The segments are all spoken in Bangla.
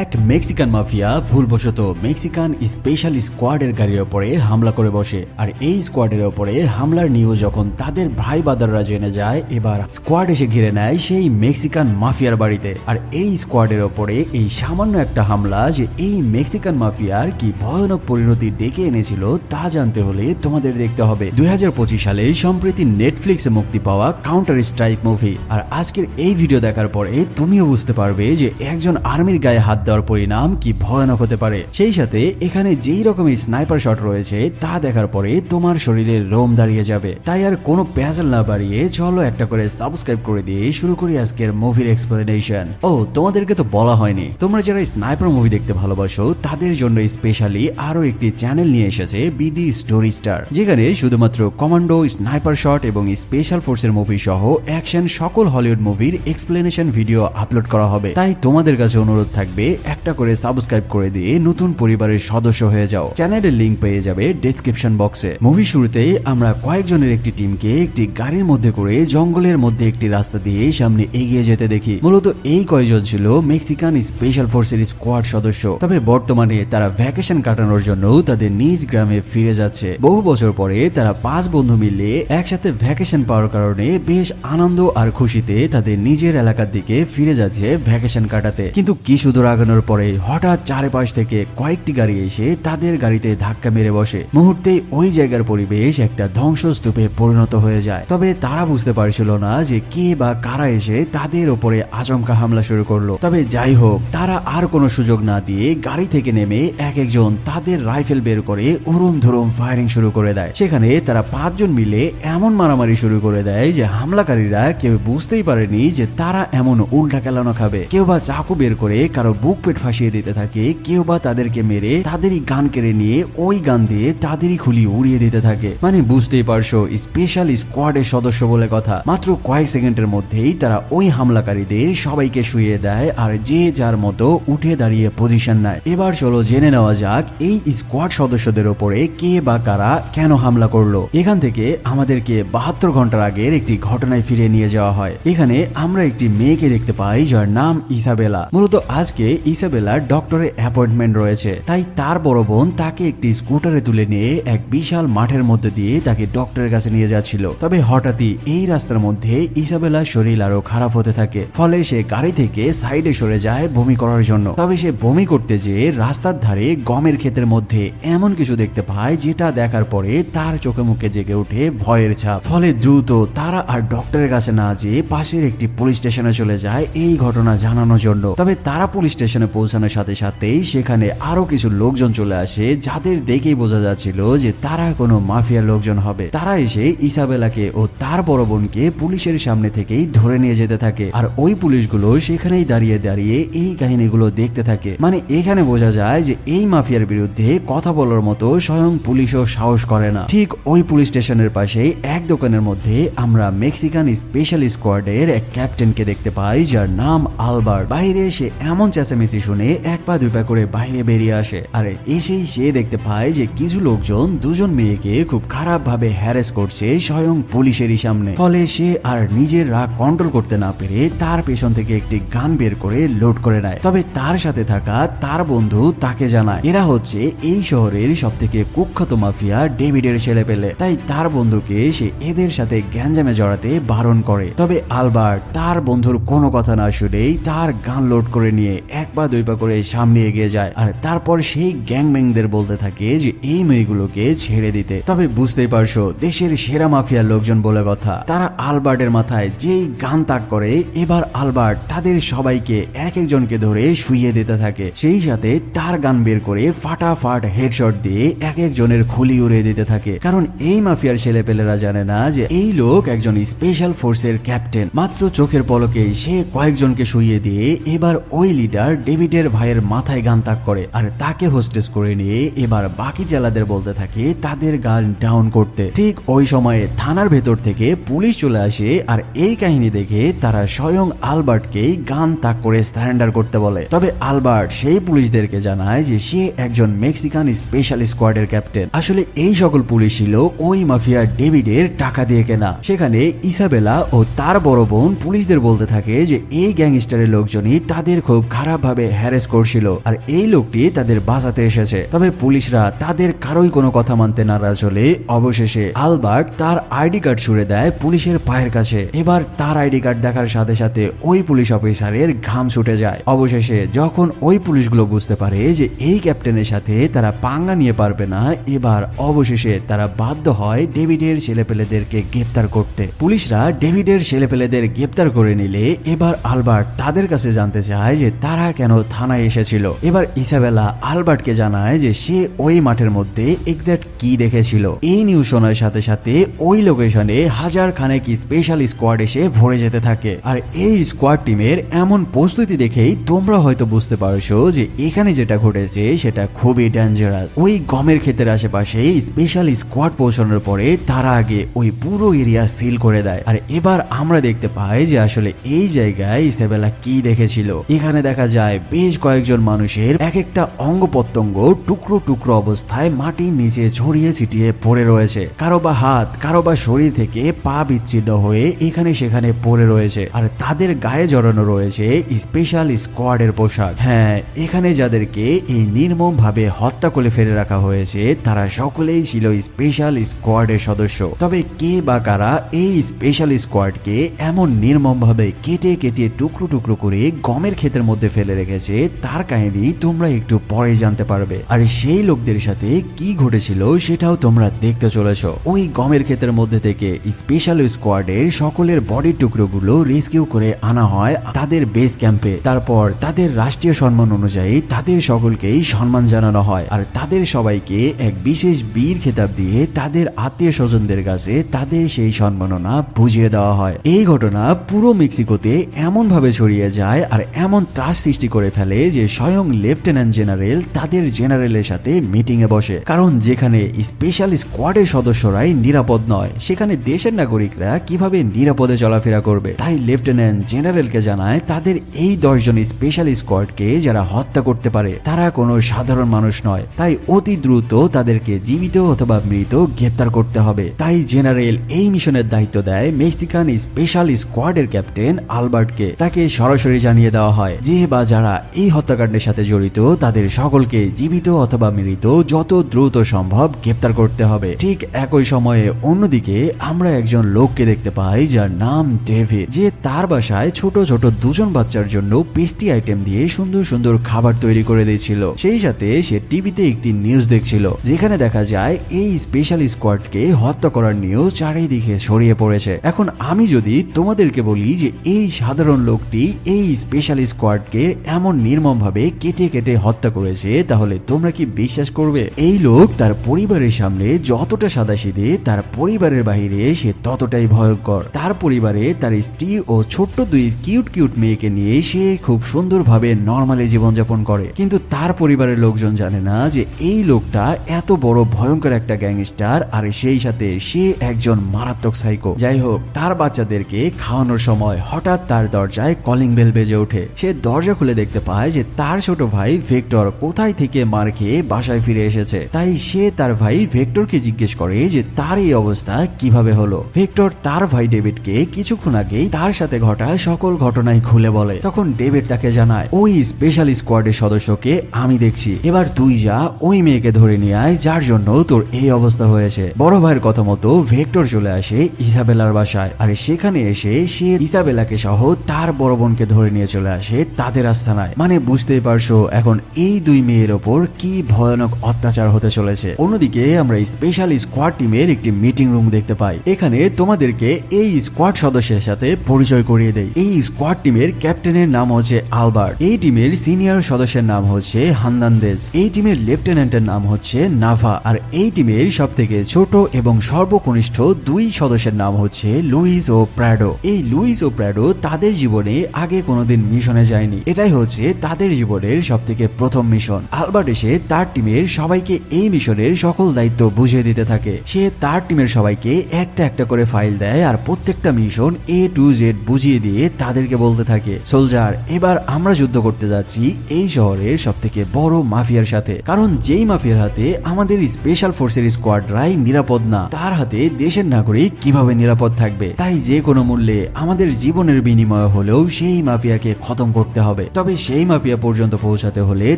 এক মেক্সিকান মাফিয়া ভুলবশত মেক্সিকান স্পেশাল স্কোয়াডের গাড়ির ওপরে হামলা করে বসে। আর এই স্কোয়াডের ওপরে হামলার নিউজ যখন তাদের ভাই বাদাররা জেনে যায়, এবার স্কোয়াড এসে ঘিরে নেয় সেই মেক্সিকান মাফিয়ার বাড়িতে। আর এই স্কোয়াডের ওপরে এই সামান্য একটা হামলা যে এই মেক্সিকান মাফিয়ার কি ভয়ানক পরিণতি ডেকে এনেছিল, তা জানতে হলে তোমাদের দেখতে হবে। দুই হাজার পঁচিশ সালে সম্প্রতি নেটফ্লিক্সে মুক্তি পাওয়া কাউন্টার স্ট্রাইক মুভি। আর আজকের এই ভিডিও দেখার পরে তুমিও বুঝতে পারবে যে একজন আর্মির গায়ে হাত দেওয়ার পরিণাম কি ভয়ানক হতে পারে? সেই সাথে এখানে যেই রকমের স্নাইপার শট রয়েছে, তা দেখার পরে তোমার শরীরে রোম দাঁড়িয়ে যাবে। তাই আর কোনো প্যাজল না বাড়িয়ে চলো একটা করে সাবস্ক্রাইব করে দিয়ে শুরু করি আজকের মুভির এক্সপ্লেনেশন ও, তোমাদেরকে তো বলা হয়নি। তোমরা যারা স্নাইপার মুভি দেখতে ভালোবাসো, তাদের জন্য স্পেশালি আরও একটি চ্যানেল নিয়ে এসেছে বিডি স্টোরি স্টার যেখানে শুধুমাত্র কমান্ডো স্নাইপার শট এবং স্পেশাল ফোর্সের মুভি সহ অ্যাকশন সকল হলিউড মুভির এক্সপ্লেনেশন ভিডিও আপলোড করা হবে। তাই তোমাদের কাছে অনুরোধ থাকবে একটা করে সাবস্ক্রাইব করে দিয়ে নতুন পরিবারের সদস্য হয়ে যাও। চ্যানেলের লিংক পেয়ে যাবে ডেসক্রিপশন বক্সে মুভি শুরুতেই আমরা কয়েকজনের একটি টিমকে একটি গাড়ির মধ্যে করে জঙ্গলের মধ্যে একটি রাস্তা দিয়ে সামনে এগিয়ে যেতে দেখি। মূলত এই কয়জন ছিল মেক্সিকান স্পেশাল ফোর্সের স্কোয়াড সদস্য। তবে বর্তমানে তারা ভ্যাকেশন কাটানোর জন্য তাদের নিজ গ্রামে ফিরে যাচ্ছে। বহু বছর পরে তারা পাঁচ বন্ধু মিলে একসাথে ভ্যাকেশন পাওয়ার কারণে বেশ আনন্দ আর খুশিতে তাদের নিজের এলাকার দিকে ফিরে যাচ্ছে ভ্যাকেশন কাটাতে। কিন্তু কিছু দূর আগানোর পরে হঠাৎ চারিপাশ থেকে কয়েকটি গাড়ি এসে তাদের গাড়িতে ধাক্কা মেরে বসে। মুহূর্তে ওই জায়গার পরিবেশ একটা ধ্বংসস্তূপে পরিণত হয়ে যায়। তবে তারা বুঝতে পারছিল না যে কে বা কারা এসে তাদের ওপরে আচমকা হামলা শুরু করল। তবে যাই হোক, তারা আর কোনো সুযোগ না দিয়ে গাড়ি থেকে নেমে এক একজন তাদের রাইফেল বের করে উরুম ধুরুম ফায়ারিং শুরু করে দেয়। সেখানে তারা পাঁচজন মিলে এমন মারামারি শুরু করে দেয় যে হামলাকারীরা কেউ বুঝতেই পারেনি যে তারা এমন উল্টা কেলানো খাবে। কেউ বা চাকু বের করে কারও বুক পেট ফাঁসিয়ে দিতে থাকে, কেউ বা তাদেরকে মেরে তাদেরই গান কেড়ে নিয়ে ওই গান দিয়ে তাদেরই খুলি উড়িয়ে দিতে থাকে। মানে বুঝতেই পারছ স্পেশাল স্কোয়াডের সদস্য বলে কথা। মাত্র কয়েক সেকেন্ডের মধ্যেই তারা ওই হামলাকারীদের সবাইকে শুয়ে দেয় আর যে যার মতো উঠে দাঁড়িয়ে পজিশন নেয়। এবার চলো জেনে নেওয়া যাক, এই স্কোয়াড সদস্যদের ওপরে কে বা কারা কেন হামলা করল? এখান থেকে আমাদেরকে বাহাত্তর ঘণ্টার আগের একটি ঘটনায় ফিরে নিয়ে যাওয়া হয়। এখানে আমরা একটি মেয়েকে দেখতে পাই যার নাম ইসাবেলা। মূলত আজকে ইসাবেলার ডক্টরের অ্যাপয়েন্টমেন্ট রয়েছে। তাই তার বড় বোন তাকে একটি স্কুটারে তুলে নিয়ে এক বিশাল মাঠের মধ্যে দিয়ে তাকে ডক্টরের কাছে নিয়ে যাচ্ছিল। তবে হঠাৎই এই রাস্তার মধ্যে ইসাবেলার শরীর আরও খারাপ হতে থাকে। ফলে সে গাড়ি থেকে সাইডে সরে যায় বমি করার জন্য। তবে সে বমি করতে যেয়ে রাস্তার ধারে গমের ক্ষেতের মধ্যে এমন কিছু দেখতে পায় যেটা দেখার পরে তার চোখে মুখে জেগে ওঠে ভয়ের ছাপ। ফলে দ্রুত তারা আর ডক্টরের কাছে না যেয়ে পাশের একটি পুলিশ স্টেশনে চলে যায়। এই ঘটনা জানানোর জন্য। তবে তারা পুলিশ স্টেশনে পৌঁছানোর সাথে সাথেই সেখানে আরও কিছু লোকজন চলে আসে, যাদের দেখেই বোঝা যাচ্ছিল যে তারা কোনো মাফিয়ার লোকজন হবে। তারা এসে ইসাবেলাকে ও তার বড় বোনকে পুলিশের সামনে থেকেই ধরে নিয়ে যেতে থাকে। আর ওই পুলিশগুলো সেখানেই দাঁড়িয়ে দাঁড়িয়ে এই কাহিনীগুলো দেখতে থাকে। মানে এখানে বোঝা যায় যে এই মাফিয়ার বিরুদ্ধে কথা বলার মতো স্বয়ং পুলিশও সাহস করে না। ঠিক ওই পুলিশ স্টেশনের পাশেই এক দোকানের মধ্যে আমরা মেক্সিকান স্পেশাল স্কোয়াডের এক ক্যাপ্টেনকে দেখতে পাই, যার নাম আলবার্ট। বাইরে এসে এমন চেঁচামেচি শুনে এক পা দুই পা করে বাইরে বেরিয়ে আসে। আর এসেই সে দেখতে পায় যে কিছু লোকজন দুজন মেয়েকে খুব খারাপ ভাবে হ্যারেস করছে স্বয়ং পুলিশেরই সামনে। ফলে সে আর নিজের রাগ কন্ট্রোল করতে না পেরে তার পেছন থেকে একটি গান বের করে লোড করে নেয়। তবে তার সাথে থাকা তার বন্ধু তাকে জানায়, এরা হচ্ছে এই শহরের সব থেকে কুখ্যাত মাফিয়া ডেভিডের ছেলে পেলে। তাই তার বন্ধুকে সে এদের সাথে গ্যাঞ্জামে জড়াতে বারণ করে। তবে আলবার্ট তার বন্ধুর কোনো কথা না শুনেই তার গান লোড করে নিয়ে এক পা, দুই পা করে সামনে এগিয়ে যায়। আর তারপর সেই গ্যাংম্যাংদের বলতে থাকে যে, এই মেয়েগুলোকে ছেড়ে দিতে। তবে বুঝতেই পারছ, দেশের সেরা মাফিয়ার লোকজন বলে কথা। তারা আলবার্টের মাথায় যেই গান তাক করে, এবার আলবার্ট তাদের সবাইকে এক একজনকে ধরে শুইয়ে দিতে থাকে। সেই সাথে তার গান বের করে ফাটাফাট হেডশট দিয়ে এক একজনের খুলি উড়িয়ে দিতে থাকে। কারণ এই মাফিয়ার ছেলেপেলেরা জানে না যে, এই লোক একজন স্পেশাল ফোর্সের ক্যাপ্টেন। মাত্র চোখের পলকে সে কয়েকজনকে শুইয়ে দিয়ে এবার ওই লিডার ডেভিডের ভাইয়ের মাথায় গান তাক করে, আর তাকে হোস্টেস করে নিয়ে এবার বাকি জেলাদের বলতে থাকে, তাদের গান ডাউন করতে। ঠিক ওই সময়ে থানার ভেতর থেকে পুলিশ চলে আসে, আর এই কাহিনী দেখে তারা স্বয়ং আলবার্টকেই গান তাক করে সারেন্ডার করতে বলে। তবে আলবার্ট সেই পুলিশদেরকে জানায় যে সে একজন মেক্সিকান স্পেশাল স্কোয়াডের ক্যাপ্টেন আসলে এই সকল পুলিশ ছিল ওই মাফিয়া ডেভিডের টাকা দিয়ে কেনা। সেখানে ইসাবেলা ও তার বড় বোন পুলিশদের বলতে থাকে যে, এই গ্যাংস্টারের লোকজনই তাদের খুব খারাপ খারাপভাবে হ্যারেস করছিল। আর এই লোকটি তাদের বাঁচাতে এসেছে। তবে পুলিশরা তাদের কারোই কোনো কথা মানতে নারাজ হলে অবশেষে আলবার্ট তার আইডি কার্ড ছুড়ে দেয় পুলিশের পায়ের কাছে। এবার তার আইডি কার্ড দেখার সাথে সাথে ওই পুলিশ অফিসারের ঘাম ছুটে যায়। অবশেষে যখন ওই পুলিশগুলো বুঝতে পারে যে এই ক্যাপ্টেনের সাথে তারা পাঙ্গা নিয়ে পারবে না, এবার অবশেষে তারা বাধ্য হয় ডেভিডের ছেলেপেলেদেরকে গ্রেপ্তার করতে। পুলিশরা ডেভিডের ছেলেপেলেদের গ্রেপ্তার করে নিলে এবার আলবার্ট তাদের কাছে জানতে চায় যে তারা কেন থানায় এসেছিল? এবার ইসাবেলা আলবার্টকে জানায় যে সে ওই মাঠের মধ্যে এক্সাক্ট কি দেখেছিল। এই নিউজ শোনার সাথে সাথে ওই লোকেশনে হাজার খানেক স্পেশাল স্কোয়াড এসে ভরে যেতে থাকে। আর এই স্কোয়াড টিমের এমন প্রস্তুতি দেখেই তোমরা হয়তো বুঝতে পারছ যে এখানে যেটা ঘটেছে সেটা খুবই ডেঞ্জারাস ওই গমের ক্ষেতের আশেপাশে স্পেশাল স্কোয়াড পৌঁছানোর পরে তারা আগে ওই পুরো এরিয়া সিল করে দেয়। আর এবার আমরা দেখতে পাই যে আসলে এই জায়গায় ইসাবেলা কি দেখেছিল। এখানে দেখা যায়, বেশ কয়েকজন মানুষের এক একটা অঙ্গ প্রত্যঙ্গ টুকরো টুকরো অবস্থায় মাটির নিচে ছড়িয়ে ছিটিয়ে পড়ে রয়েছে। কারও বা হাত, কারও বা শরীর থেকে পা বিচ্ছিন্ন হয়ে এখানে সেখানে পড়ে রয়েছে। আর তাদের গায়ে জড়ানো রয়েছে স্পেশাল স্কোয়াডের পোশাক। হ্যাঁ এখানে যাদেরকে এই নির্মম ভাবে হত্যা করে ফেলে রাখা হয়েছে, তারা সকলেই ছিল স্পেশাল স্কোয়াডের সদস্য। তবে কে বা কারা এই স্পেশাল স্কোয়াডকে এমন নির্মম ভাবে কেটে কেটে টুকরো টুকরো করে গমের ক্ষেতের মধ্যে ফেলে রেখেছে, তার কাহিনী তোমরা একটু পরে জানতে পারবে। আর সেই লোকদের সাথে কি ঘটেছিল সেটাও তোমরা দেখতে চলেছ। ওই গমের ক্ষেতের মধ্যে থেকে স্পেশাল স্কোয়াডের সকলের বডির টুকরোগুলো রেস্কিউ করে আনা হয় তাদের বেস ক্যাম্পে তারপর তাদের রাষ্ট্রীয় সম্মান অনুযায়ী তাদের সকলকেই সম্মান জানানো হয়। আর তাদের সবাইকে এক বিশেষ বীর খেতাব দিয়ে তাদের আত্মীয় স্বজনদের কাছে তাদের সেই সম্মাননা বুঝিয়ে দেওয়া হয়। এই ঘটনা পুরো মেক্সিকোতে এমন ভাবে ছড়িয়ে যায় আর এমন ত্রাস সৃষ্টি করে ফেলে যে স্বয়ং লেফটেন্যান্ট জেনারেল তাদের জেনারেলের সাথে মিটিং এ বসে। কারণ যেখানে স্পেশাল স্কোয়াডের সদস্যরাই নিরাপদ নয়, সেখানে দেশের নাগরিকরা কীভাবে নিরাপদে চলাফেরা করবে? তাই লেফটেন্যান্ট জেনারেলকে জানায়, তাদের এই দশজন স্পেশাল স্কোয়াডকে যারা হত্যা করতে পারে, তারা কোনো সাধারণ মানুষ নয়। তাই অতি দ্রুত তাদেরকে জীবিত অথবা মৃত গ্রেপ্তার করতে হবে। তাই জেনারেল এই মিশনের দায়িত্ব দেয় মেক্সিকান স্পেশাল স্কোয়াডের ক্যাপ্টেন আলবার্টকে। তাকে সরাসরি জানিয়ে দেওয়া হয় যে বা যারা এই হত্যাকাণ্ডের সাথে জড়িত, তাদের সকলকে জীবিত অথবা মৃত যত দ্রুত সম্ভব গ্রেপ্তার করতে হবে। ঠিক একই সময়ে অন্যদিকে আমরা একজন লোককে দেখতে পাই যার নাম ডেভিড, যে তার বাসায় ছোট ছোট দুজন বাচ্চার জন্য পেস্টি আইটেম দিয়ে সুন্দর সুন্দর খাবার তৈরি করে দিয়েছিল। সেই সাথে সে টিভিতে একটি নিউজ দেখছিল, যেখানে দেখা যায় এই স্পেশাল স্কোয়াডকে হত্যা করার নিউজ চারিদিকে ছড়িয়ে পড়েছে। এখন আমি যদি তোমাদেরকে বলি যে এই সাধারণ লোকটি এই স্পেশাল স্কোয়াডকে এমন নির্মম ভাবে কেটে কেটে হত্যা করেছে, তাহলে তোমরা কি বিশ্বাস করবে? এই লোক তার পরিবারের সামনে যতটা সাদাসিধে, তার পরিবারের বাইরে সে ততটাই ভয়ঙ্কর। তার পরিবারে তার স্ত্রী ও ছোট্ট দুই কিউট কিউট মেয়েকে নিয়ে সে খুব সুন্দরভাবে নর্মালি জীবনযাপন করে। কিন্তু তার পরিবারের লোকজন জানে না যে এই লোকটা এত বড় ভয়ঙ্কর একটা গ্যাংস্টার আর সেই সাথে সে একজন মারাত্মক সাইকো যাই হোক, তার বাচ্চাদেরকে খাওয়ানোর সময় হঠাৎ তার দরজায় কলিং বেল বেজে ওঠে। সে দরজা খুলে দেখতে পায় যে তার ছোট ভাই ভেক্টর কোথায় থেকে মার খেয়ে বাসায় ফিরে এসেছে। তাই সে তার ভাই ভেক্টরকে জিজ্ঞেস করে যে তার এই অবস্থা কীভাবে হলো? ভেক্টর তার ভাই ডেভিডকে কিছুক্ষণ আগেই তার সাথে ঘটা সকল ঘটনাই খুলে বলে। তখন ডেভিড তাকে জানায়, ওই স্পেশাল স্কোয়াডের সদস্যকে আমি দেখছি। এবার তুই যা, ওই মেয়েকে ধরে নিয়ে আয় যার জন্য তোর এই অবস্থা হয়েছে। বড় ভাইয়ের কথা মতো ভেক্টর চলে আসে ইসাবেলার বাসায়। আর সেখানে এসে সে ইসাবেলাকে সহ তার বড় বোনকে ধরে নিয়ে চলে আসে তাদের আস্থানায় মানে বুঝতেই পারছ এখন এই দুই মেয়ের ওপর কি ভয়ানক অত্যাচার হতে চলেছে। অন্যদিকে আমরা স্পেশাল স্কোয়াড টিমের একটি মিটিং রুম দেখতে পাই। এখানে তোমাদেরকে এই স্কোয়াড সদস্যের সাথে পরিচয় করিয়ে দেই। এই স্কোয়াড টিমের ক্যাপ্টেনের নাম হচ্ছে আলবার্ট। এই টিমের সিনিয়র সদস্যের নাম হচ্ছে হান্দান্দেজ এই টিমের লেফটেন্যান্টের নাম হচ্ছে নাভা। আর এই টিমের সব থেকে ছোট এবং সর্বকনিষ্ঠ দুই সদস্যের নাম হচ্ছে লুইস ও প্র্যাডো। এই লুইস ও প্র্যাডো তাদের জীবনে আগে কোনোদিন মিশনে যায়নি। এটাই হচ্ছে তাদের জীবনের সব থেকে প্রথম মিশন। আলবার্ট এসে তার টিমের সবাইকে এই মিশনের সকল দায়িত্ব বুঝিয়ে দিতে থাকে। সে তার টিমের সবাইকে একটা একটা করে ফাইল দেয় আর প্রত্যেকটা মিশন এ টু জেড বুঝিয়ে দিয়ে তাদেরকে বলতে থাকে, সোলজার, এবার আমরা যুদ্ধ করতে যাচ্ছি এই শহরের সব থেকে বড় মাফিয়ার সাথে। কারণ যেই মাফিয়ার হাতে আমাদের স্পেশাল ফোর্সের স্কোয়াডরাই নিরাপদ না, তার হাতে দেশের নাগরিক কীভাবে নিরাপদ থাকবে? তাই যে কোনো মূল্যে আমাদের জীবনের বিনিময় হলেও সেই মাফিয়াকে খতম করতে হবে। হবে। তবে সেই মাফিয়া পর্যন্ত পৌঁছাতে হলে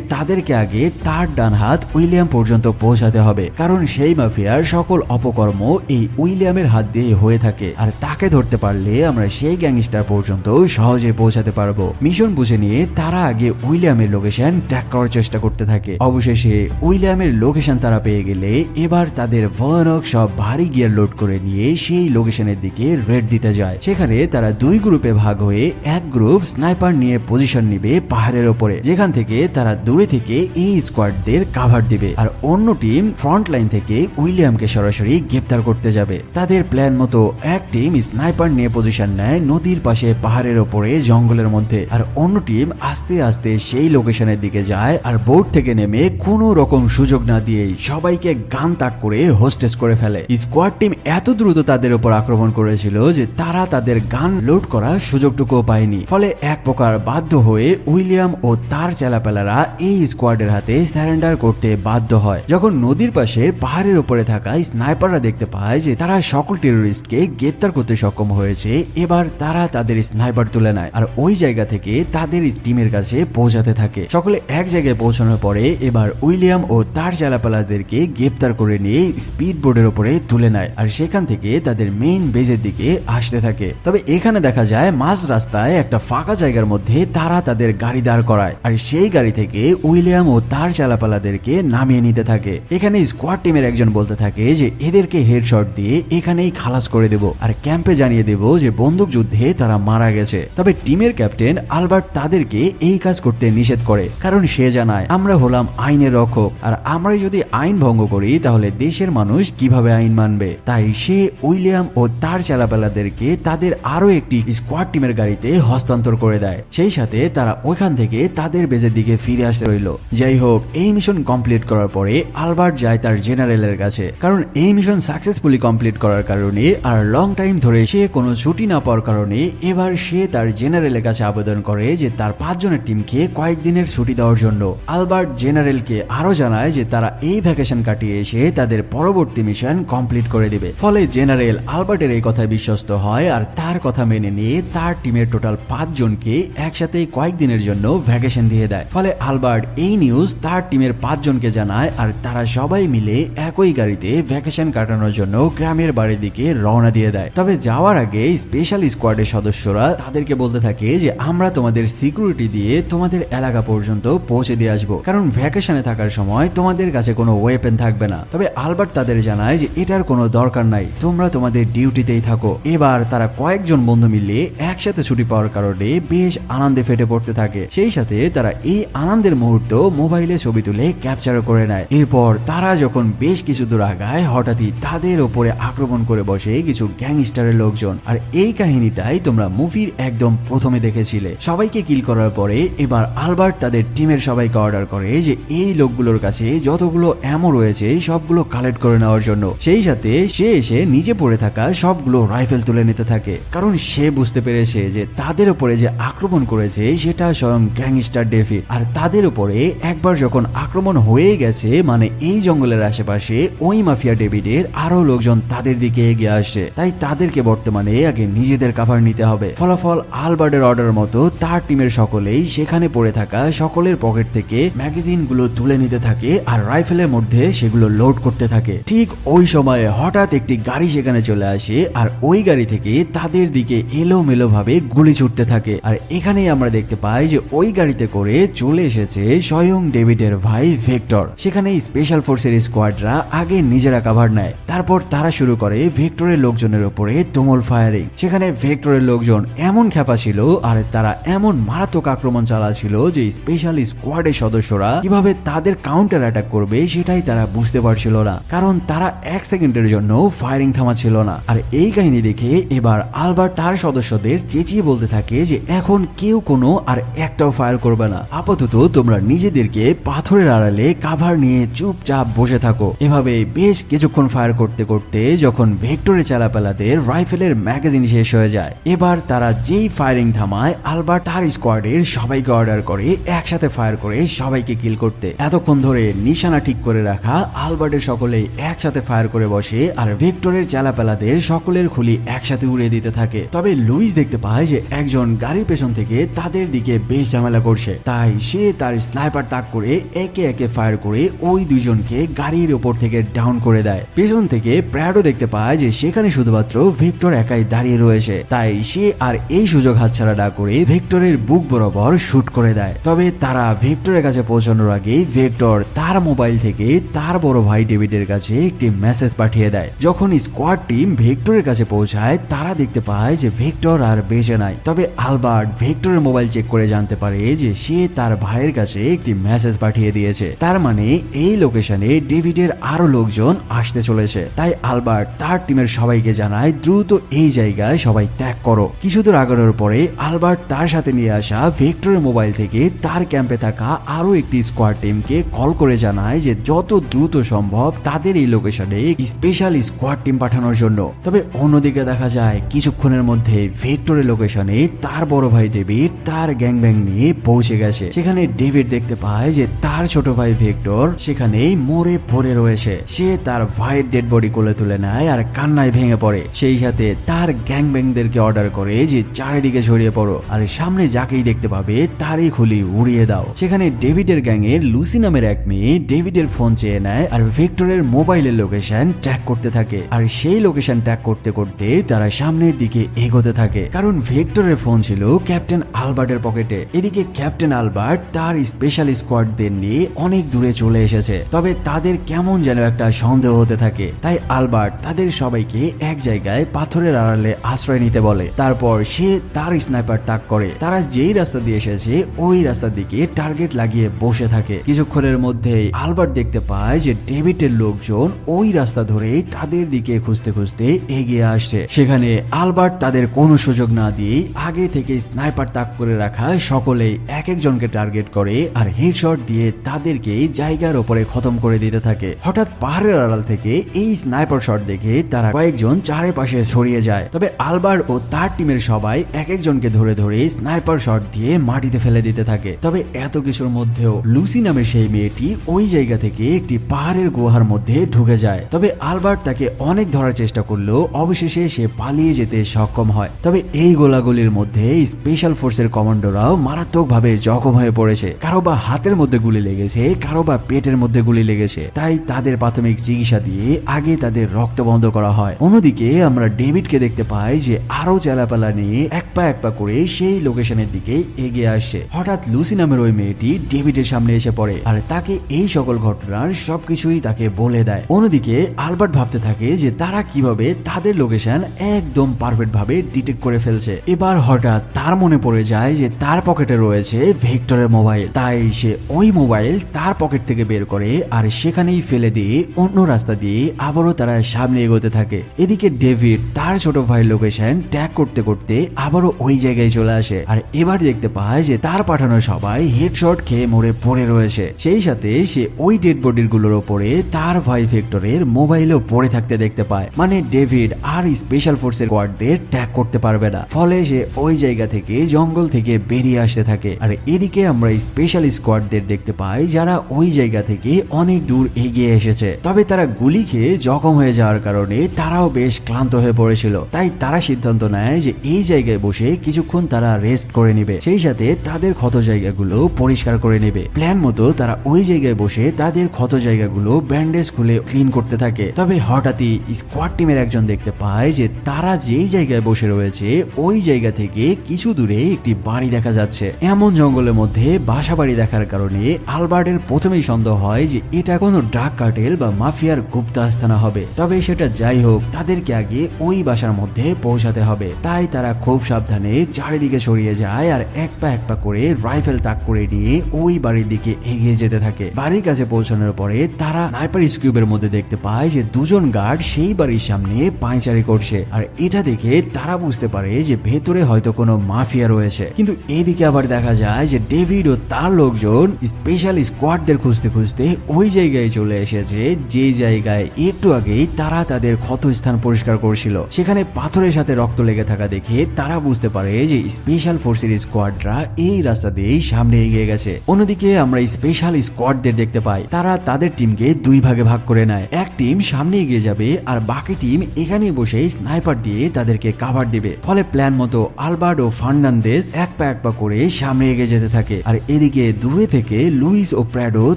তাদেরকে আগে তার ডান হাত উইলিয়াম পর্যন্ত পৌঁছাতে হবে। কারণ সেই মাফিয়ার সকল অপকর্ম এই উইলিয়ামের হাত দিয়ে হয়ে থাকে। আর তাকে ধরতে পারলে আমরা সেই গ্যাংস্টার পর্যন্ত সহজে পৌঁছাতে পারব। মিশন বুঝে নিয়ে তারা আগে উইলিয়ামের লোকেশন ট্র্যাক করার চেষ্টা করতে থাকে। অবশেষে উইলিয়ামের লোকেশন তারা পেয়ে গেলে এবার তাদের ভয়ানক সব ভারী গিয়ার লোড করে নিয়ে সেই লোকেশনের দিকে রেড দিতে যায়। সেখানে তারা দুই গ্রুপে ভাগ হয়ে এক গ্রুপ স্নাইপার নিয়ে পজিশন নিবে পাহাড়ের ওপরে। যেখান থেকে তারা দূরে থেকে এই স্কোয়াডদের কাভার দিবে। আর অন্য টিম ফ্রন্ট লাইন থেকে উইলিয়ামকে সরাসরি গ্রেপ্তার করতে যাবে। তাদের প্ল্যান মতো এক টিম স্নাইপার নিয়ে পজিশন নেয় নদীর পাশে পাহাড়ের ওপরে জঙ্গলের মধ্যে। আর অন্য টিম আস্তে আস্তে সেই লোকেশনের দিকে যায় আর বোট থেকে নেমে কোনো রকম সুযোগ না দিয়ে সবাইকে গান তাক করে হোস্টেস করে ফেলে। স্কোয়াড টিম এত দ্রুত তাদের উপর আক্রমণ করেছিল যে তারা তাদের গান লোড করার সুযোগটুকুও পায়নি। ফলে এক প্রকার বাধ্য হয়ে উইলিয়াম ও তার চেলাপেলারা এই স্কোয়াডের হাতে স্যারেন্ডার করতে বাধ্য হয়। যখন নদীর পাশে পাহাড়ের উপরে থাকা স্নাইপাররা দেখতে পায় যে তারা সকল টেরোরিস্টকে গ্রেপ্তার করতে সক্ষম হয়েছে, এবার তারা তাদের স্নাইপার তুলে নেয় আর ওই জায়গা থেকে তাদের টিমের কাছে পৌঁছাতে থাকে। সকলে এক জায়গায় পৌঁছানোর পরে এবার উইলিয়াম ও তার চালাপালাদেরকে গ্রেপ্তার করে নিয়ে স্পিড বোর্ডের উপরে তুলে নেয় আর সেখান থেকে তাদের মেইন বেজের দিকে আসতে থাকে। তবে এখানে দেখা যায় মাঝ রাস্তায় একটা ফাঁকা জায়গার মধ্যে তারা তাদের গাড়ি দাঁড় করায়। আর সেই গাড়ি থেকে উইলিয়াম ও তার চালাপালাদেরকে নামিয়ে নিতে থাকে। এখানে স্কোয়াড টিমের একজন বলতে থাকে যে, এদেরকে হেডশট দিয়ে এখানেই খালাস করে দেব আর ক্যাম্পে জানিয়ে দেব যে, বন্দুক যুদ্ধে তারা মারা গেছে। তবে টিমের ক্যাপ্টেন আলবার্ট তাদেরকে এই কাজ করতে নিষেধ করে, কারণ সে জানায়, আমরা হলাম আইনের রক্ষক আর আমরাই যদি আইন ভঙ্গ করি, তাহলে দেশের মানুষ কীভাবে আইন মানবে? তাই সে উইলিয়াম ও তার চালাপালাদেরকে তাদের আরও একটি স্কোয়াড টিমের গাড়িতে হস্তান্তর করে দেয়। সেই সাথে তারা ওইখান থেকে তাদের বেজের দিকে ফিরে আসতে রইল। যাই হোক, এই মিশন কমপ্লিট করার পরে আলবার্ট যায় তার জেনারেলের কাছে। কারণ এই মিশন সাকসেসফুলি কমপ্লিট করার কারণে আর লং টাইম ধরে সে কোনো ছুটি না পাওয়ার কারণে এবার সে তার জেনারেলের কাছে আবেদন করে যে তার পাঁচজনের টিমকে কয়েকদিনের ছুটি দেওয়ার জন্য। আলবার্ট জেনারেলকে আরও জানায় যে তারা এই ভ্যাকেশন কাটিয়ে এসে তাদের পরবর্তী মিশন কমপ্লিট করে দেবে। ফলে জেনারেল আলবার্টের এই কথায় বিশ্বস্ত হয় আর তার কথা মেনে নিয়ে তার টিমের টোটাল পাঁচজনকে একসাথে কয়েকদিনের জন্য ভ্যাকেশন দিয়ে দেয়। ফলে আলবার্ট এই নিউজ তার টিমের পাঁচজনকে জানায় আর তারা সবাই মিলে একই গাড়িতে ভ্যাকেশন কাটানোর জন্য গ্রামের বাড়ির দিকে রওনা দিয়ে দেয়। তবে যাওয়ার আগে স্পেশাল স্কোয়াডের সদস্যরা তাদেরকে বলতে থাকে যে, আমরা তোমাদের সিকিউরিটি দিয়ে তোমাদের এলাকা পর্যন্ত পৌঁছে দিয়ে আসব। কারণ ভ্যাকেশনে থাকার সময় তোমাদের কাছে কোনো ওয়েপেন থাকবে না। তবে আলবার্ট তাদের জানায় যে, এটার কোনো দরকার নাই। তোমরা তোমাদের ডিউটিতেই থাকো। এবার তারা কয়েকজন বন্ধু মিলে একসাথে ছুটি পাওয়ার কারণে বেশ আনন্দে ফেটে পড়তে থাকে। সেই সাথে তারা এই আনন্দের মুহূর্ত মোবাইলে ছবি তুলে ক্যাপচার করে নেয়। এরপর তারা যখন বেশ কিছু দূর আগায়, হঠাৎই তাদের ওপরে আক্রমণ করে বসে কিছু গ্যাংস্টারের লোকজন। আর এই কাহিনীটাই তোমরা মুভির একদম প্রথমে দেখেছিলে। সবাইকে কিল করার পরে এবার আলবার্ট তাদের টিমের সবাইকে অর্ডার করে যে এই লোকগুলোর কাছে যতগুলো এমন রয়েছে, সবগুলো কালেক্ট করে নেওয়ার জন্য। সেই সাথে সে এসে নিজে পড়ে থাকা সবগুলো রাইফেল তুলে নিতে থাকে। কারণ সে বুঝতে পেরেছে যে তাদের উপরে যে আক্রমণ করেছে সেটা স্বয়ং গ্যাংস্টার ডেফি আর তাদের উপরে একবার যখন আক্রমণ হয়ে গেছে মানে এই জঙ্গলের আশেপাশে, ওই মাফিয়া ডেভিডের আরও লোকজন তাদের দিকে এগিয়ে আসছে। তাই তাদেরকে বর্তমানে আগে নিজেদের কাভার নিতে হবে। ফলাফল আলবার্টের অর্ডার মতো তার টিমের সকলেই সেখানে পড়ে থাকা সকলের পকেট থেকে ম্যাগাজিনগুলো তুলে নিতে থাকে আর রাইফেলের মধ্যে সেগুলো লোড করতে থাকে। ঠিক ওই সময়ে হঠাৎ একটি গাড়ি সেখানে চলে আসে আর ওই গাড়ি থেকে তাদের দিকে এলোমেলো ভাবে গুলি ছুটতে থাকে। আর এখানেই আমরা দেখতে পাই যে ওই গাড়িতে করে চলে এসেছে স্বয়ং ডেভিডের ভাই ভেক্টর। সেখানে স্পেশাল ফোর্সের স্কোয়াডরা আগে নিজেরা কাভার নেয়। তারপর তারা শুরু করে ভেক্টরের লোকজনের উপরে তুমুল ফায়ারিং সেখানে ভেক্টরের লোকজন এমন খেপা ছিল আর তারা এমন মারাত্মক আক্রমণ চালাচ্ছিল যে স্পেশাল স্কোয়াডের সদস্যরা কীভাবে তাদের কাউন্টার অ্যাটাক করবে সেটাই তারা বুঝতে পারছিল না। কারণ তারা এক সেকেন্ডের জন্য ফায়ারিং থামাচ্ছিল না। আর এই কাহিনী দেখে এবার আলবার তার সদস্যদের চেঁচিয়ে বলতে থাকে যে এখন কেউ কোনো আর একটাও ফায়ার করবে না। আপাতত তোমরা নিজেদেরকে পাথরের আড়ালে কাভার নিয়ে চুপচাপ বসে থাকো। এভাবে বেশ কিছুক্ষণ ফায়ার করতে করতে যখন ভেক্টরে চালাপালাদের রাইফেলের ম্যাগাজিন শেষ হয়ে যায়, এবার তারা যেই ফায়ারিং থামায় আলবার্ট তার স্কোয়াডের সবাইকে অর্ডার করে, একসাথে ফায়ার করে সবাইকে কিল করতে। এতক্ষণ ধরে নিশানা ঠিক করে রাখা আলবার্টের সকলে একসাথে ফায়ার করে বসে আর ভেক্টরের চালাপালাদের সকলের খুলি একসাথে উড়িয়ে দিতে থাকে। তবে লুইস দেখতে পায় যে একজন গাড়ির পেছন থেকে তাদের দিকে বেশ ঝামেলা করছে। তাই সে তার স্নাইপার তাক করে একে একে ফায়ার করে ওই দুইজনকে গাড়ির ওপর থেকে ডাউন করে দেয়। পেছন থেকে প্র্যাডো দেখতে পায় যে সেখানে শুধুমাত্র ভেক্টর একাই দাঁড়িয়ে রয়েছে। তাই সে আর এই সুযোগ হাতছাড়া না করে ভেক্টরের বুক বরাবর শুট করে দেয়। তবে তারা ভেক্টরের কাছে পৌঁছানোর আগে ভেক্টর তার মোবাইল থেকে তার বড় ভাই ডেভিডের কাছে একটি মেসেজ পাঠিয়ে দেয়। যখন স্কোয়াড টিম ভেক্টরের কাছে পৌঁছায়, তারা দেখতে পায় যে ভেক্টর আর বেঁচে নাই। তবে আলবার্ট ভেক্টরের মোবাইল চেক করে জানতে পারে যে সে তার ভাইয়ের কাছে একটি মেসেজ পাঠিয়ে দিয়েছে। তার মানে এই লোকেশনে ডেভিডের আরও লোকজন আসতে চলেছে। তাই আলবার্ট তার টিমের সবাইকে জানায়, দ্রুত এই জায়গায় সবাই ত্যাগ করো। কিছু দূর আগানোর পরে আলবার্ট তার সাথে নিয়ে আসা ভেক্টরের মোবাইল থেকে তার ক্যাম্পে থাকা আরও একটি স্কোয়াড টিমকে কল করে জানায় যে যত দ্রুত সম্ভব তাদের এই লোকেশনে স্পেশাল স্কোয়াড টিম পাঠানোর জন্য। তবে অন্যদিকে দেখা যায়, কিছুক্ষণের মধ্যে ভেক্টরের লোকেশনে তার বড় ভাই ডেভিড তার গ্যাং ব্যাং নিয়ে পৌঁছে গেছে। সেখানে ডেভিড দেখতে পায় যে তার ছোট ভাই ভেক্টর সেখানেই মরে পড়ে রয়েছে। সে তার ভাইয়ের ডেড বডি কোলে তুলে নেয় আর কান্নায় ভেঙে পড়ে। সেই সাথে তার গ্যাং ব্যাংদেরকে অর্ডার করে যে চারিদিকে ছড়িয়ে পড়ো আর সামনে যাকেই দেখতে পাবে তারই খুলি উড়িয়ে দাও। সেখানে ডেভিডের গ্যাংয়ের লুসি নামের এক মেয়ে ডেভিডের ফোন চেয়ে নেয় আর ভেক্টরের মোবাইলের লোকেশন ট্র্যাক করতে থাকে। আর সেই লোকেশন ট্র্যাক করতে করতে তারা সামনের দিকে এগোতে থাকে। কারণ ভেক্টরের ফোন ছিল ক্যাপ্টেন আলবার্টের পকেটে। এদিকে ক্যাপ্টেন আলবার্ট তার স্পেশাল স্কোয়াডদের নিয়ে অনেক দূরে চলে এসেছে। তবে তাদের কেমন যেন একটা সন্দেহ হতে থাকে। তাই আলবার্ট তাদের সবাইকে এক জায়গায় পাথরের আড়ালে আশ্রয় নিতে বলে। তারপর সে তার স্নাইপার তাক করে। তারা যেই রাস্তা দিয়ে এসেছে, ওই রাস্তার দিকে টার্গেট লাগিয়ে বসে থাকে। কিছুক্ষণের মধ্যেই আলবার্ট দেখতে পায় যে ডেভিডের লোকজন ওই রাস্তা ধরেই তাদের দিকে খুঁজতে খুঁজতে এগিয়ে আসছে। সেখানে আলবার্ট তাদের কোনো সুযোগ না দিয়ে আগে থেকে স্নাইপার তাক করে রাখা সকলেই এক একজনকে টার্গেট করে আর হেডশট দিয়ে তাদেরকে জায়গার ওপরে খতম করে দিতে থাকে। হঠাৎ পাহাড়ের আড়াল থেকে এই স্নাইপার শট দেখে তারা কয়েকজন চারিপাশে ছড়িয়ে যায়। তবে আলবার্ট ও তার টিমের সবাই এক একজনকে ধরে ধরে স্নাইপার শট দিয়ে মাটিতে ফেলে দিতে থাকে। তবে এত কিছুর মধ্যেও লুসি নামের সেই মেয়েটি ওই জায়গা থেকে একটি পাহাড়ের গুহার মধ্যে ঢুকে যায়। তবে আলবার্ট তাকে অনেক ধরার চেষ্টা করলেও অবশেষে সে পালিয়ে যেতে সক্ষম হয়। তবে এই গোলাগুলির মধ্যে স্পেশাল ফোর্সের কমান্ডোরাও মারাত্মকভাবে জখম হয়ে পড়েছে। কারও বা হাতের মধ্যে গুলি লেগেছে, কারও বা পেটের মধ্যে গুলি লেগেছে। তাই তাদের প্রাথমিক চিকিৎসা দিয়ে আগে তাদের রক্ত বন্ধ করা হয়। অন্যদিকে আমরা ডেভিডকে দেখতে পাই যে আরও চেলাপালা নিয়ে এক পা এক পা করে সেই লোকেশনের দিকে এগিয়ে আসছে। হঠাৎ লুসি নামের ওই মেয়েটি ডেভিডের সামনে এসে পড়ে আর তাকে এই সকল ঘটনার সবকিছুই তাকে বলে দেয়। অন্যদিকে আলবার্ট ভাবতে থাকে যে তারা কীভাবে তাদের লোকেশন একদম পারফেক্ট ভাবে ডিটেক্ট করে ফেলছে। এবার হঠাৎ তার মনে পড়ে যায় যে তার পকেটে রয়েছে ভেক্টরের মোবাইল। তাই সে ওই মোবাইল তার পকেট থেকে বের করে আর সেখানেই ফেলে দিয়ে অন্য রাস্তা দিয়ে আবারও তারা সামনে এগোতে থাকে। এদিকে ডেভিড তার ছোট ভাইয়ের লোকেশন ট্যাগ করতে করতে আবারও ওই জায়গায় চলে আসে। আর এবার দেখতে পায় যে তার পাঠানো সবাই হেডশট খেয়ে মরে পড়ে রয়েছে। সেই সাথে সে ওই ডেড বডিরগুলোর ওপরে তার ভাই ভেক্টরের মোবাইলও পড়ে থাকতে দেখতে পায়। মানে ডেভিড আর স্পেশাল ফোর্সের কোয়ার্ডদের ট্যাগ করতে পারবে না। ফলে সে ওই জায়গা থেকে জঙ্গল থেকে বেরিয়ে আসতে থাকে। আর এদিকে আমরা স্পেশাল স্কোয়াডদের দেখতে পাই যারা ওই জায়গা থেকে অনেক দূর এগিয়ে এসেছে। তবে তারা গুলি খেয়ে জখম হয়ে যাওয়ার কারণে তারাও বেশ ক্লান্ত হয়ে পড়েছিল। তাই তারা সিদ্ধান্ত নেয় যে এই জায়গায় বসে কিছুক্ষণ তারা রেস্ট করে নেবে। সেই সাথে তাদের ক্ষত জায়গাগুলো পরিষ্কার করে নেবে। প্ল্যান মতো তারা ওই জায়গায় বসে তাদের ক্ষত জায়গাগুলো ব্যান্ডেজ খুলে ক্লিন করতে থাকে। তবে হঠাৎই স্কোয়াড টিমের একজন দেখতে পায় যে তারা যেই জায়গায় বসে রয়েছে, ওই জায়গা থেকে কিছু দূরে একটি বাড়ি দেখা যাচ্ছে। এমন জঙ্গলের মধ্যে বাসা বাড়ি দেখার কারণে আলবার্টের প্রথমেই সন্দেহ হয় যে এটা কোনো ড্রাগ কার্টেল বা মাফিয়ার গুপ্ত আস্থানা হবে। তবে সেটা যাই হোক, তাদেরকে আগে ওই বাসার মধ্যে পৌঁছাতে হবে। তাই তারা খুব সাবধানে চারিদিকে ছড়িয়ে যায় আর এক পা এক পা করে রাইফেল তাক করে নিয়ে ওই বাড়ির দিকে এগিয়ে যেতে থাকে। বাড়ির কাছে পৌঁছানোর পরে তারা নাইপার স্কিউবের মধ্যে দেখতে পায় যে দুজন গার্ড সেই বাড়ির সামনে পায়চারি করছে। আর এটা দেখে তারা বুঝতে পারে যে ভেতরে হয়তো কোনো মাফিয়া রয়েছে। কিন্তু এদিকে আবার দেখা যায় যে ডেভিড ও তার লোকজন স্পেশাল স্কোয়াডদের খুঁজতে খুঁজতে ওই জায়গায় চলে এসেছে, যে জায়গায় একটু আগেই তারা তাদের ক্ষত স্থান পরিষ্কার করছিল। সেখানে পাথরের সাথে রক্ত লেগে থাকা দেখে তারা বুঝতে পারে যে স্পেশাল ফোর্সের স্কোয়াডরা এই রাস্তা দিয়েই সামনে এগিয়ে গেছে। অন্যদিকে আমরা স্পেশাল স্কোয়াডদের দেখতে পাই, তারা তাদের টিমকে দুই ভাগে ভাগ করে নেয়। এক টিম সামনে এগিয়ে যাবে আর বাকি টিম এখানেই বসে স্নাইপার দিয়ে তাদেরকে কাভার দিবে। ফলে প্ল্যান মতো আলবার্ট ও ফার্নান্দেস এক এক পা করে সামনে এগিয়ে যেতে থাকে। আর এদিকে দূরে থেকে লুইস ও প্র্যাডো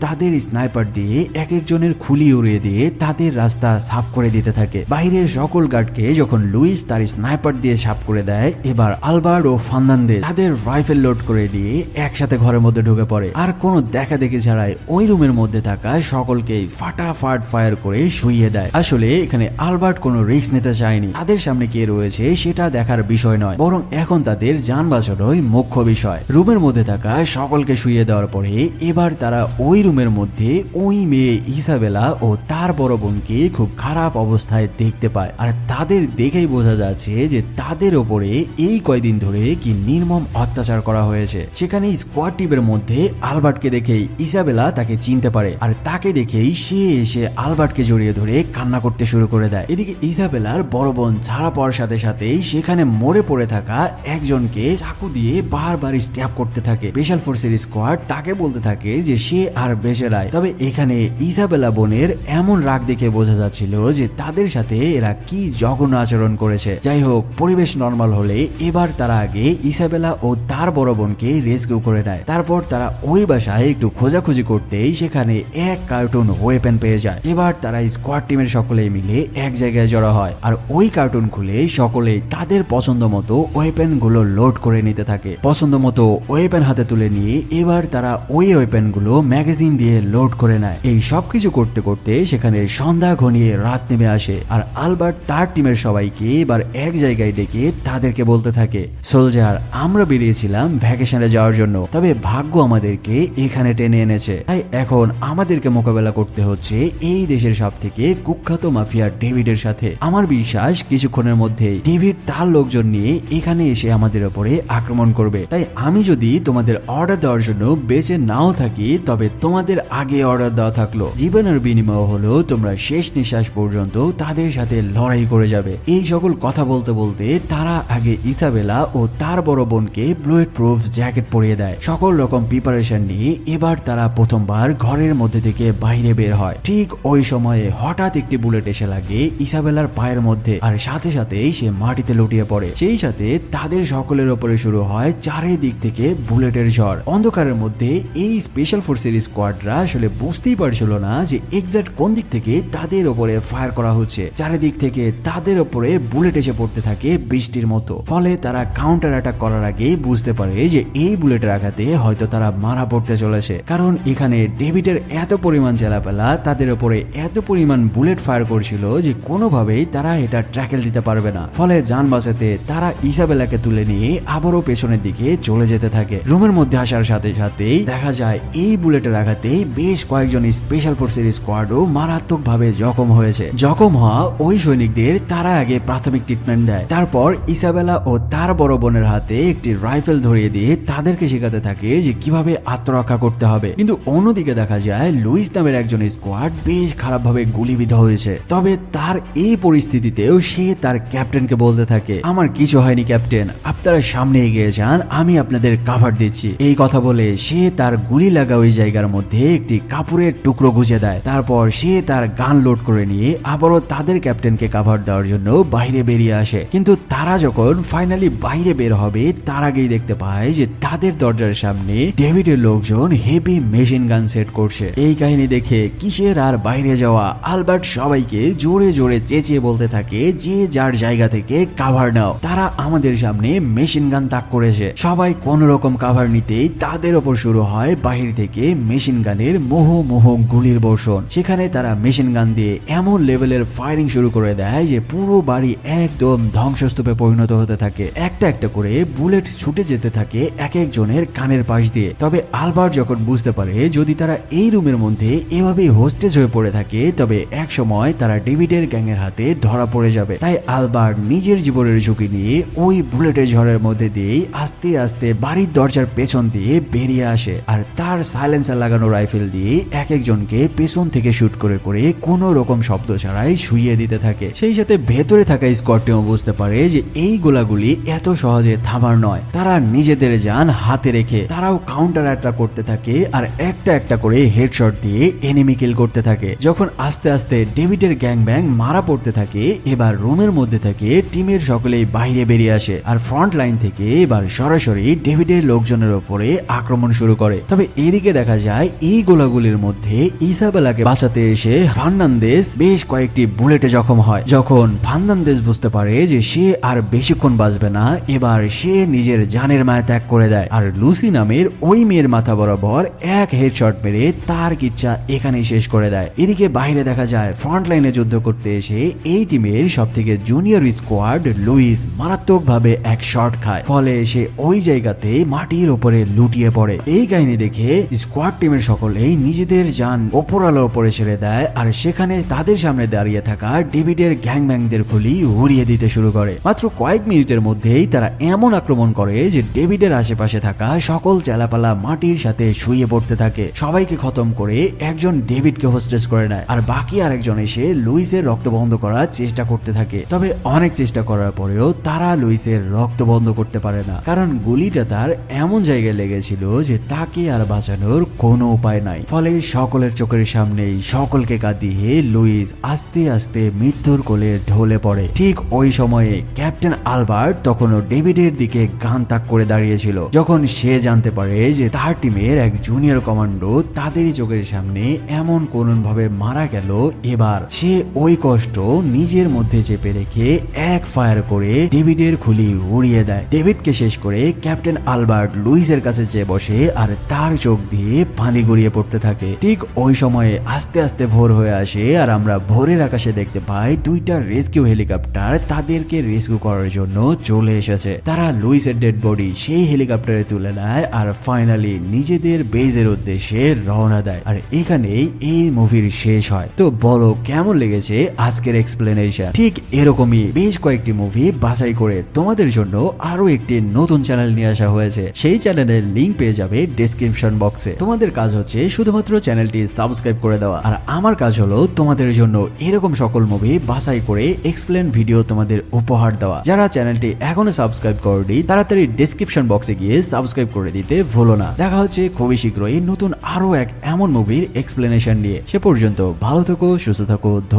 তাদের স্নাইপার দিয়ে এক একজনের খুলি উড়িয়ে দিয়ে তাদের রাস্তা সাফ করে দিতে থাকে। বাইরের সকল গার্ডকে যখন লুইস তার স্নাইপার দিয়ে সাফ করে দেয়, এবার আলবার্ট ও ফার্নান্দেস তাদের রাইফেল লোড করে দিয়ে একসাথে ঘরের মধ্যে ঢুকে পড়ে। আর কোনো দেখা দেখি ছাড়াই ওই রুমের মধ্যে থাকা সকলকেই ফাটাফাট ফায়ার করে শুইয়ে দেয়। আসলে এখানে আলবার্ট কোনো রিস্ক নিতে চায়নি। তাদের সামনে কে রয়েছে সেটা দেখার বিষয় নয়। বরং এখন তাদের যান বাঁচানোই মুখ্য বিষয়। রুমের মধ্যে থাকা সকলকে শুয়ে দেওয়ার পরে এবার তারা ওই রুমের মধ্যে ওই মেয়ে ইসাবেলা ও তার বড় বোনকে খুব খারাপ অবস্থায় দেখতে পায়। আর তাদের দেখেই বোঝা যাচ্ছে যে তাদের ওপরে এই কয়দিন ধরে কি নির্মম অত্যাচার করা হয়েছে। সেখানে স্কোয়াড টিমের মধ্যে আলবার্টকে দেখেই ইসাবেলা তাকে চিনতে পারে। আর তাকে দেখেই সে এসে আলবার্টকে জড়িয়ে ধরে কান্না করতে শুরু করে দেয়। এদিকে ইসাবেলার বড় বোন ছাড়া পাওয়ার সাথে সাথেই সেখানে মরে পড়ে থাকা একজনকে চাকু দিয়ে বারবার স্ট্যাপ করতে থাকে। স্পেশাল ফোর্সের স্কোয়াড তাকে বলতে থাকে যে সে আর বেঁচে নাই। তবে এখানে ইসাবেলা বোনের এমন রাগ দেখে বোঝা যাচ্ছিল যে তাদের সাথে এরা কি জঘন্য আচরণ করেছে। যাই হোক, পরিবেশ নর্মাল হলে এবার তারা আগে ইসাবেলা ও তার বড় বোনকে রেস্কিউ করে নেয়। তারপর তারা ওই বাসায় একটু খোঁজাখুঁজি করতেই সেখানে এক কার্টুন ওয়েপেন পেয়ে যায়। এবার তারা স্কোয়াড টিমের সকলে মিলে এক জায়গায় জড়ো হয়। আর ওই কার্টুন খুলে সকলে তাদের পছন্দ মতো ওয়েপেনগুলো লোড করে নিতে থাকে। পছন্দ মতো ওয়েপেন হাতে তুলে নিয়ে এবার তারা ওই ওয়েপেনগুলো ম্যাগাজিন দিয়ে লোড করে নেয়। এই সব কিছু করতে করতে সেখানে সন্ধ্যা ঘনিয়ে রাত নেমে আসে আর আলবার্ট তার টিমের সবাইকে এবার এক জায়গায় ডেকে তাদেরকে বলতে থাকে, সোলজার, আমরা বেরিয়েছিলাম ভ্যাকেশনে যাওয়ার জন্য, তবে ভাগ্য আমাদেরকে এখানে টেনে এনেছে। তাই এখন আমাদেরকে মোকাবেলা করতে হচ্ছে এই দেশের সব থেকে কুখ্যাত মাফিয়া ডেভিডের সাথে। আমার বিশ্বাস, কিছুক্ষণের মধ্যে ডেভিড তার লোকজন নিয়ে এখানে এসে আমাদের ওপরে আক্রমণ করবে। তাই আমি যদি তোমাদের অর্ডার দেওয়ার জন্য বেঁচে নাও থাকি, তবে তোমাদের আগে অর্ডার দেওয়া থাকল। জীবনের বিনিময় হলো তোমরা শেষ নিঃশ্বাস পর্যন্ত তাদের সাথে লড়াই করে যাবে। এই সকল কথা বলতে বলতে তারা আগে ইসাবেলা ও তার বড় বোনকে ব্লুয়েড প্রুফ জ্যাকেট পরিয়ে দেয়। সকল রকম প্রিপারেশন নিয়ে এবার তারা প্রথমবার ঘরের মধ্যে থেকে বাইরে বের হয়। ঠিক ওই সময়ে হঠাৎ একটি বুলেট এসে লাগে ইসাবেলার পায়ের মধ্যে, আর সাথে সাথেই সে মাটিতে লুটিয়ে পড়ে। সেই সাথে তাদের সকলের ওপরে শুরু হয় চারিদিক থেকে বুলেটের ঝড়। অন্ধকারের মধ্যে এই স্পেশাল ফোর্সের স্কোয়াডরা আসলে বুঝতেই পারছিল না যে এক্সাক্ট কোন দিক থেকে তাদের ওপরে ফায়ার করা হচ্ছে। চারিদিক থেকে তাদের ওপরে বুলেট এসে পড়তে থাকে বৃষ্টির মতো। ফলে তারা কাউন্টার অ্যাটাক করার আগেই বুঝতে পারে যে এই বুলেটের আঘাতে হয়তো তারা মারা পড়তে চলেছে। কারণ এখানে ডেভিডের এত পরিমাণ চেলাপেলা তাদের ওপরে এত পরিমাণ বুলেট ফায়ার করছিল যে কোনোভাবেই তারা এটা ট্র্যাকেল দিতে পারবে না। ফলে যান বাঁচাতে তারা ইসাবেলাকে তুলে নিয়ে আবারও পেছনের দিকে চলে যেতে থাকে। রুমের মধ্যে আসার সাথে সাথেই দেখা যায়, এই বুলেটের আঘাতে বেশ কয়েকজন স্পেশাল ফোর্সের স্কোয়াডও মারাত্মক ভাবে জখম হয়েছে। জখম হওয়া ওই সৈনিকদের তারা আগে প্রাথমিক ট্রিটমেন্ট দেয়। তারপর ইসাবেলা ও তার বড় বোনের হাতে একটি রাইফেল ধরিয়ে দিয়ে তাদেরকে শেখাতে থাকে যে কীভাবে আত্মরক্ষা করতে হবে। কিন্তু অন্যদিকে দেখা যায়, লুইস নামের একজন স্কোয়াড বেশ খারাপভাবে গুলিবিদ্ধ হয়েছে। তবে তার এই পরিস্থিতিতেও সে তার ক্যাপ্টেনকে বলতে থাকে, আমার কিছু হয়নি, ক্যাপ্টেন। আপনারা সামনে এগিয়ে যান আমি আপনাদের কাভার দিচ্ছি। এই কথা বলে সে তার গুলি লাগা ওই জায়গার মধ্যে একটি কাপড়ের টুকরো গুজে দেয়। তারপর সে তার গান লোড করে নিয়ে আবারও তাদের ক্যাপ্টেনকে কাভার দেওয়ার জন্য বাইরে বেরিয়ে আসে। কিন্তু তারা যখন ফাইনালি বাইরে বের হবে, তার আগেই দেখতে পায় যে তাদের দরজার সামনে ডেভিডের লোকজন হেভি মেশিন গান সেট করছে। এই কাহিনী দেখে কিসের আর বাইরে যাওয়া? আলবার্ট সবাইকে জোরে জোরে চেঁচিয়ে বলতে থাকে যে যার জায়গা থেকে কাভার নাও। তারা আমাদের সামনে মেশিন গান তাক করেছে সবাই কোন রকম কাভার নিতেই তাদের ওপর শুরু হয় বাহির থেকে মেশিন গানের মোহ মোহ গুলির বর্ষণ। সেখানে তারা মেশিন গান দিয়ে এমন লেভেলের ফায়ারিং শুরু করে দেয় যে পুরো বাড়ি একদম ধ্বংসস্তূপে পরিণত হতে থাকে। একটা একটা করে বুলেট ছুটে যেতে থাকে এক একজনের কানের পাশ দিয়ে। তবে আলবার্ট যখন বুঝতে পারে যদি তারা এই রুমের মধ্যে এভাবেই হোস্টেজ হয়ে পড়ে থাকে, তবে এক সময় তারা ডেভিডের গ্যাংয়ের হাতে ধরা পড়ে যাবে। তাই আলবার্ট নিজের জীবনের ঝুঁকি নিয়ে ওই বুলেটের ঝড়ের মধ্যে দিয়েই আস্তে আস্তে বাড়ির দরজার পেছন দিয়ে বেরিয়ে আসে আর তার সাইলেন্সার লাগানো রাইফেল দিয়ে এক একজনকে পেছন থেকে শুট করে করে কোনো রকম শব্দ ছাড়াই শুইয়ে দিতে থাকে। সেই সাথে ভেতরে থাকা স্কটটিও বুঝতে পারে যে এই গোলাগুলি এত সহজে থামার নয়। তারা নিজেদের যান হাতে রেখে তারাও কাউন্টার অ্যাটাক করতে থাকে আর একটা একটা করে হেডশট দিয়ে এনিমি কিল করতে থাকে। যখন আস্তে আস্তে ডেভিড ডেভিডের গ্যাং ব্যাং মারা পড়তে থাকে, এবার রুমের মধ্যে থেকে টিমের সকলেই বাইরে বেরিয়ে আসে আর ফ্রন্ট লাইন থেকে এবার সরাসরি ডেভিডের লোকজনের ওপরে আক্রমণ শুরু করে। তবে এদিকে দেখা যায়, এই গোলাগুলির মধ্যে ইসাবেলাকে বাঁচাতে এসে ফার্নান্দেস বেশ কয়েকটি বুলেটে জখম হয়। যখন ফার্নান্দেস বুঝতে পারে যে সে আর বেশিক্ষণ বাঁচবে না, এবার সে নিজের জানের মায়া ত্যাগ করে দেয়। আর লুসি নামের ওই মেয়ের মাথা বরাবর এক হেডশট মেরে তার কিচ্ছা এখানেই শেষ করে দেয়। এদিকে বাইরে দেখা যায় ফ্রন্ট লাইনে যুদ্ধ করতে এসে এই টিমের সব থেকে জুনিয়র স্কোয়াড লুইস মারাত্মকভাবে এক শট খায়। ফলে সে ওই জায়গাতে মাটির ওপরে লুটিয়ে পড়ে। এই কাহিনী দেখে স্কোয়াড টিমের সকলেই নিজেদের যান ওপরালোর উপরে ছেড়ে দেয় আর সেখানে তাদের সামনে দাঁড়িয়ে থাকা ডেভিডের গ্যাংব্যাংদের খুলি উড়িয়ে দিতে শুরু করে। মাত্র কয়েক মিনিটের মধ্যেই তারা এমন আক্রমণ করে যে ডেভিডের আশেপাশে থাকা সকল চালাপালা মাটির সাথে শুয়ে পড়তে থাকে। সবাইকে খতম করে একজন ডেভিডকে হোস্টেজ করে নেয় আর বাকি আরেকজন এসে লুইসের রক্ত বন্ধ করার চেষ্টা করতে থাকে। তবে অনেক চেষ্টা করার পরেও তারা লুইসের রক্ত বন্ধ করতে পারে না। কারণ গুলিটা তার এমন জায়গায় লেগেছিল যে তাকে আর বাঁচানোর কোনো উপায় নাই। ফলে সকলের চোখের সামনেই সকলকে কাঁদিয়ে লুইস আস্তে আস্তে মৃত্যুর কোলে ঢলে পড়ে। ঠিক ওই সময়ে ক্যাপ্টেন আলবার্ট তখনও ডেভিডের দিকে গান তাক করে দাঁড়িয়েছিল। যখন সে জানতে পারে যে তার টিমের এক জুনিয়র কমান্ডো তাদেরই চোখের সামনে এমন করুণ ভাবে মারা গেল, এবার সে ওই কষ্ট নিজের মধ্যে চেপে রেখে এক ফায়ার করে ডেভিডের খুলি উড়িয়ে দেয়। ডেভিডকে শেষ করে ক্যাপ্টেন আলবার্ট লুইসের কাছে চেয়ে বসে আর তার চোখ দিয়ে পানি গড়িয়ে পড়তে থাকে। ঠিক ওই সময়ে আস্তে আস্তে ভোর হয়ে আসে আর আমরা ভোরের আকাশে দেখতে পাই দুইটা রেস্কিউ হেলিকপ্টার তাদেরকে রেস্কিউ করার জন্য চলে এসেছে। তারা লুইসের ডেড বডি সেই হেলিকপ্টারে তুলে নেয় আর ফাইনালি নিজেদের বেজের উদ্দেশ্যে রওনা দেয়। আর এখানেই এই মুভির শেষ হয়। তো বলো, কেমন লেগেছে আজকের এক্সপ্লেনেশন ঠিক এরকমই বেশ কয়েকটি মুভি বাছাই করে তোমাদের জন্য আরও একটি নতুন চ্যানেল নিয়ে আসা হয়েছে। সেই চ্যানেলের লিংক পেয়ে যাবে ডেসক্রিপশন বক্সে তোমাদের কাজ হচ্ছে শুধুমাত্র চ্যানেলটি সাবস্ক্রাইব করে দেওয়া। আর আমার কাজ হলো তোমাদের জন্য এরকম সকল মুভি বাছাই করে এক্সপ্লেন ভিডিও তোমাদের উপহার দেওয়া। যারা চ্যানেলটি এখনও সাবস্ক্রাইব করেনি, তাড়াতাড়ি ডেসক্রিপশন বক্সে গিয়ে সাবস্ক্রাইব করে দিতে ভুলো না। দেখা হচ্ছে খুবই শীঘ্রই নতুন আরও এক এমন মুভির এক্সপ্লেনেশন নিয়ে। সে পর্যন্ত ভালো থেকো, সুস্থ থাকো